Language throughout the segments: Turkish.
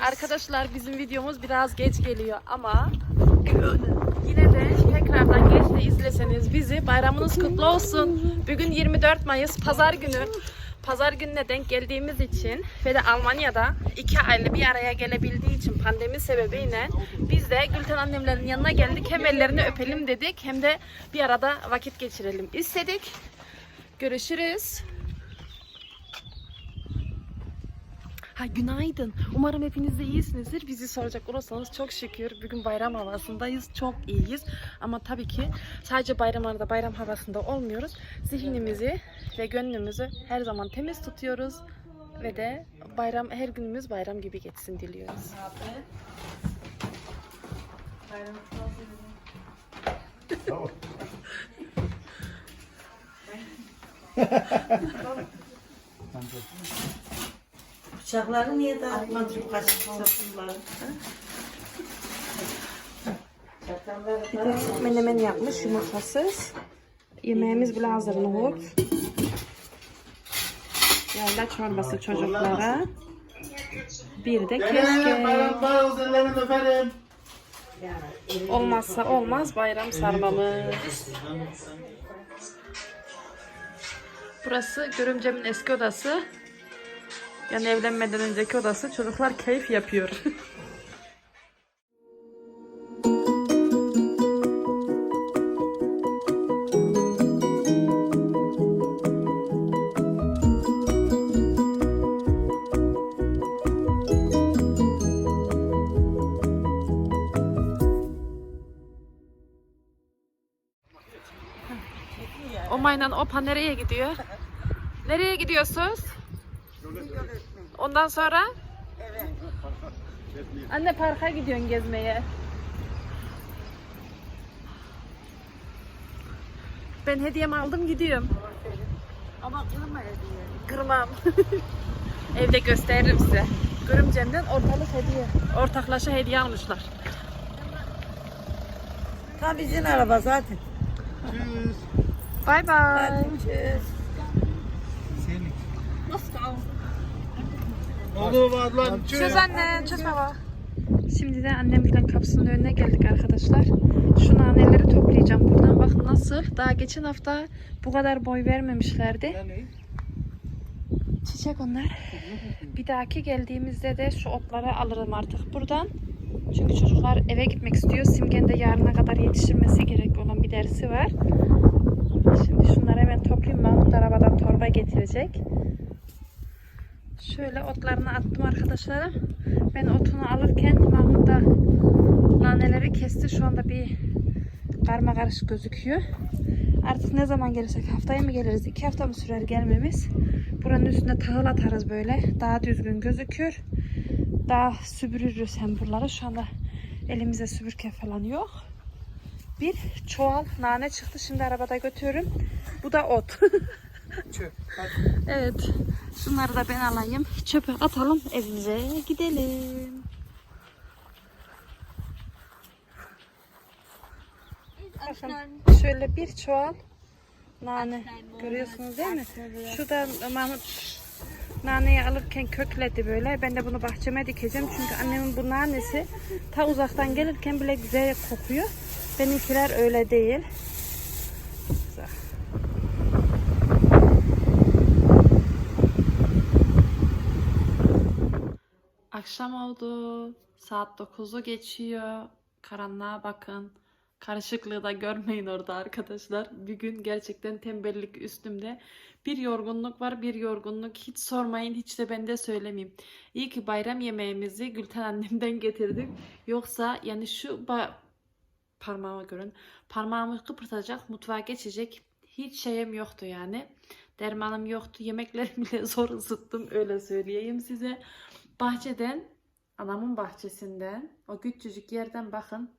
Arkadaşlar bizim videomuz biraz geç geliyor ama yine de tekrardan geç de izleseniz bizi bayramınız kutlu olsun. Bugün 24 Mayıs pazar günü. Pazar gününe denk geldiğimiz için ve de Almanya'da iki aile bir araya gelebildiği için pandemi sebebiyle biz de Gülten annemlerin yanına geldik. Hem ellerini öpelim dedik hem de bir arada vakit geçirelim istedik. Görüşürüz. Ha günaydın. Umarım hepiniz de iyisinizdir. Bizi soracak olursanız çok şükür bugün bayram havasındayız. Çok iyiyiz. Ama tabii ki sadece bayramlarda bayram havasında olmuyoruz. Zihnimizi ve gönlümüzü her zaman temiz tutuyoruz. Ve de bayram her günümüz bayram gibi geçsin diliyoruz. Bıçakları niye dağıtmadın kaşık sapları? Menemen yapmış yumurtasız. Yemeğimiz bile hazır nohut. Yayla çorbası çocuklara. Bir de keşke. Olmazsa olmaz bayram sarmamız. Burası görümcemin eski odası. Yani evlenmeden önceki odası. Çocuklar keyif yapıyor. o maynan opa nereye gidiyor? Nereye gidiyorsunuz? Ondan sonra? Anne parka gidiyorsun gezmeye. Ben hediyemi aldım gidiyorum. Ama kırma hediye. Kırmam. Evde gösteririm size. Görümcemden ortalık hediye. Ortaklaşa hediye almışlar. Tam bizim araba zaten. Bay bay. Tschüss. Oldu var lan. Çöz anne, çöz baba. Şimdi de annemgilin kapısının önüne geldik arkadaşlar. Şu naneleri toplayacağım buradan. Bakın nasıl. Daha geçen hafta bu kadar boy vermemişlerdi. Çiçek onlar. Bir dahaki geldiğimizde de şu otları alırım artık buradan. Çünkü çocuklar eve gitmek istiyor. Simge'nin de yarına kadar yetiştirmesi gerek olan bir dersi var. Şimdi şunları hemen toplayayım. Mahmut arabadan torba getirecek. Şöyle otlarını attım arkadaşlar. Ben otunu alırken Mahmut da naneleri kesti. Şu anda bir karma karışık gözüküyor. Artık ne zaman gelirsek haftaya mı geliriz? İki hafta mı sürer gelmemiz? Buranın üstüne tahıl atarız böyle. Daha düzgün gözüküyor. Daha süpürürüz hem buraları. Şu anda elimize süpürge falan yok. Bir çuval nane çıktı. Şimdi arabada götürüyorum. Bu da ot. evet. Şunları da ben alayım. Çöpe atalım. Evimize gidelim. Bakın şöyle bir çuval nane görüyorsunuz değil mi? Şurada Mahmut naneyi alırken kökledi böyle. Ben de bunu bahçeme dikeceğim. Çünkü annemin bu nanesi ta uzaktan gelirken bile güzel kokuyor. Benimkiler öyle değil. Güzel. Akşam oldu. Saat 9'u geçiyor. Karanlığa bakın. Karışıklığı da görmeyin orada arkadaşlar. Bir gün gerçekten tembellik üstümde. Bir yorgunluk var, bir yorgunluk. Hiç sormayın, hiç de ben de söylemeyeyim. İyi ki bayram yemeğimizi Gülten annemden getirdim. Yoksa yani şu parmağıma görün. Parmağımı kıpırtacak, mutfağa geçecek. Hiç şeyim yoktu yani. Dermanım yoktu. Yemeklerimi bile zor ısıttım öyle söyleyeyim size. Bahçeden, anamın bahçesinden, o küçücük yerden bakın.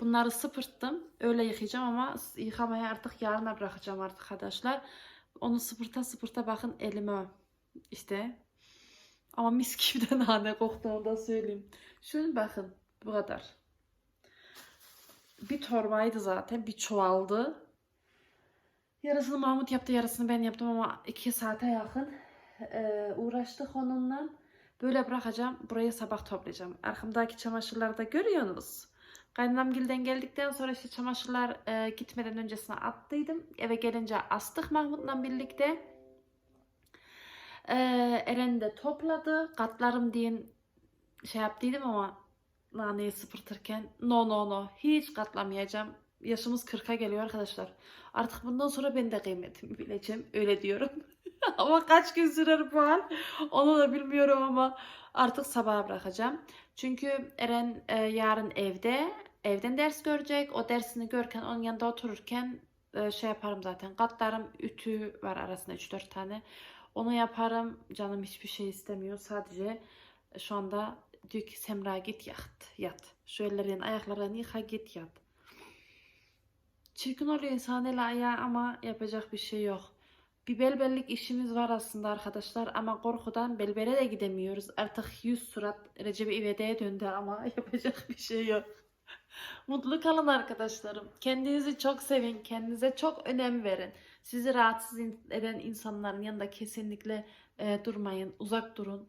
Bunları sıpırttım. Öyle yıkayacağım ama yıkamaya artık yarına bırakacağım arkadaşlar. Onu sıpırta sıpırta bakın elime işte. Ama mis gibi de nane koktuğunu da söyleyeyim. Şöyle bakın bu kadar. Bir torbaydı zaten bir çuvaldı. Yarısını Mahmut yaptı yarısını ben yaptım ama iki saate yakın e, uğraştık onunla. Böyle bırakacağım. Burayı sabah toplayacağım. Arkamdaki çamaşırları da görüyorsunuz. Kaynanamgilden geldikten sonra işte çamaşırlar e, gitmeden öncesine attıydım. Eve gelince astık Mahmut'la birlikte. E, Eren de topladı. Katlarım diye şey yaptıydım ama naneyi sıpırtırken no no no hiç katlamayacağım. Yaşımız 40'a geliyor arkadaşlar. Artık bundan sonra ben de kıymetimi bileceğim. Öyle diyorum. ama kaç gün sürer bu hal onu da bilmiyorum ama artık sabaha bırakacağım. Çünkü Eren e, yarın evde. Evden ders görecek. O dersini görürken onun yanında otururken e, şey yaparım zaten. Katlarım ütü var arasında 3-4 tane. Onu yaparım. Canım hiçbir şey istemiyor. Sadece şu anda diyor ki Semra git yat. Yat. Şu ellerin ayaklarını yıka git yat. Çirkin oluyor insan el ayağı ama yapacak bir şey yok. Bir belbellik işimiz var aslında arkadaşlar ama korkudan belbere de gidemiyoruz. Artık yüz surat Recep İvedik'e döndü ama yapacak bir şey yok. Mutlu kalın arkadaşlarım. Kendinizi çok sevin. Kendinize çok önem verin. Sizi rahatsız eden insanların yanında kesinlikle e, durmayın. Uzak durun.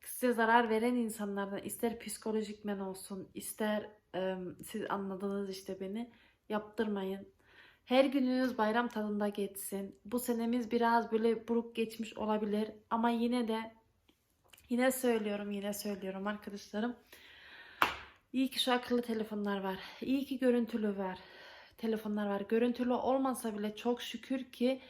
Size zarar veren insanlardan ister psikolojik men olsun ister e, siz anladınız işte beni yaptırmayın. Her gününüz bayram tadında geçsin. Bu senemiz biraz böyle buruk geçmiş olabilir ama yine de yine söylüyorum yine söylüyorum arkadaşlarım. İyi ki şu akıllı telefonlar var. İyi ki görüntülü var. Telefonlar var. Görüntülü olmasa bile çok şükür ki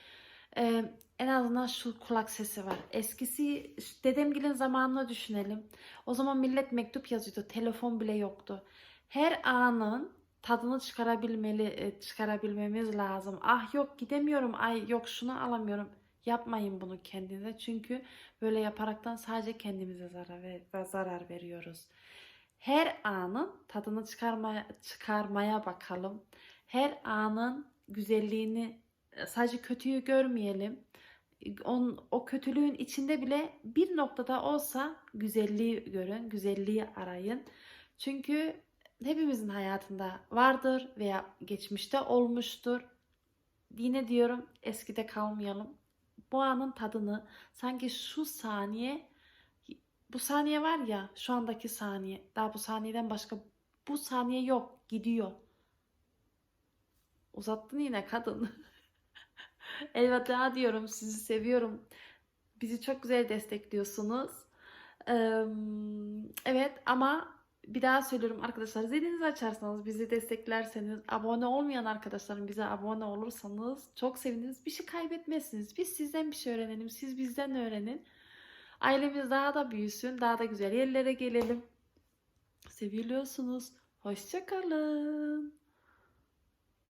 e, en azından şu kulak sesi var. Eskisi dedemgilin zamanını düşünelim. O zaman millet mektup yazıyordu. Telefon bile yoktu. Her anın tadını çıkarabilmeli e, çıkarabilmemiz lazım. Ah yok gidemiyorum. Ay yok şunu alamıyorum. Yapmayın bunu kendinize. Çünkü böyle yaparaktan sadece kendimize zarar ver, zarar veriyoruz. Her anın tadını çıkarmaya çıkarmaya bakalım. Her anın güzelliğini e, sadece kötüyü görmeyelim. On, o kötülüğün içinde bile bir noktada olsa güzelliği görün, güzelliği arayın. Çünkü hepimizin hayatında vardır veya geçmişte olmuştur. Yine diyorum eskide kalmayalım. Bu anın tadını sanki şu saniye bu saniye var ya şu andaki saniye daha bu saniyeden başka bu saniye yok gidiyor. Uzattın yine kadın. Elveda diyorum sizi seviyorum. Bizi çok güzel destekliyorsunuz. Evet ama bir daha söylüyorum arkadaşlar zilinizi açarsanız bizi desteklerseniz abone olmayan arkadaşlarım bize abone olursanız çok seviniriz. Bir şey kaybetmezsiniz. Biz sizden bir şey öğrenelim. Siz bizden öğrenin. Ailemiz daha da büyüsün. Daha da güzel yerlere gelelim. Seviliyorsunuz. Hoşçakalın.